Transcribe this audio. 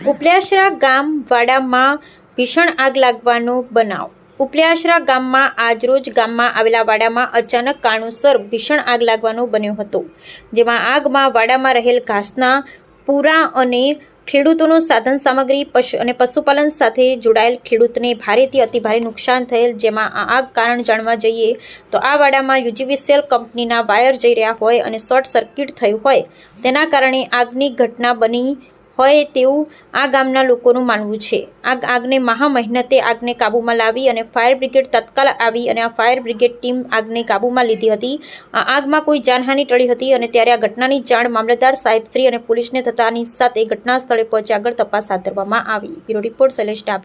ઉપલેશ્રા ગામ વાડામાં ભીષણ આગ લાગવાનો બનાવ. ઉપલ્યાસરા ગામમાં આજરોજ ગામમાં આવેલા વાડામાં અચાનક કારણોસર ભીષણ આગ લાગવાનો બન્યો હતો, જેમાં આગમાં વાડામાં રહેલ ઘાસના પૂરા અને ખેડૂતોનો સાધન સામગ્રી, પશુ અને પશુપાલન સાથે જોડાયેલ ખેડૂતને ભારેથી અતિભારે નુકસાન થયેલ, જેમાં આ આગ કારણ જાણવા જઈએ તો આ વાડામાં યુજીવીસીએલ કંપનીના વાયર જઈ રહ્યા હોય અને શોર્ટ સર્કિટ થયું હોય. તેના કારણે આગની ઘટના બની હોય તેવું આ ગામના લોકોનું માનવું છે. આગ આગને મહા મહેનતે આગને કાબૂમાં લાવી અને ફાયર બ્રિગેડ તત્કાલ આવી અને આ ફાયર બ્રિગેડ ટીમ આગને કાબૂમાં લીધી હતી. આ આગમાં કોઈ જાનહાનિ ટળી હતી અને ત્યારે આ ઘટનાની જાણ મામલતદાર સાહેબશ્રી અને પોલીસને થતાની સાથે ઘટના સ્થળે પહોંચી આગળ તપાસ હાથ ધરવામાં આવી. બ્યુરો રિપોર્ટ શૈલેષ ડાબી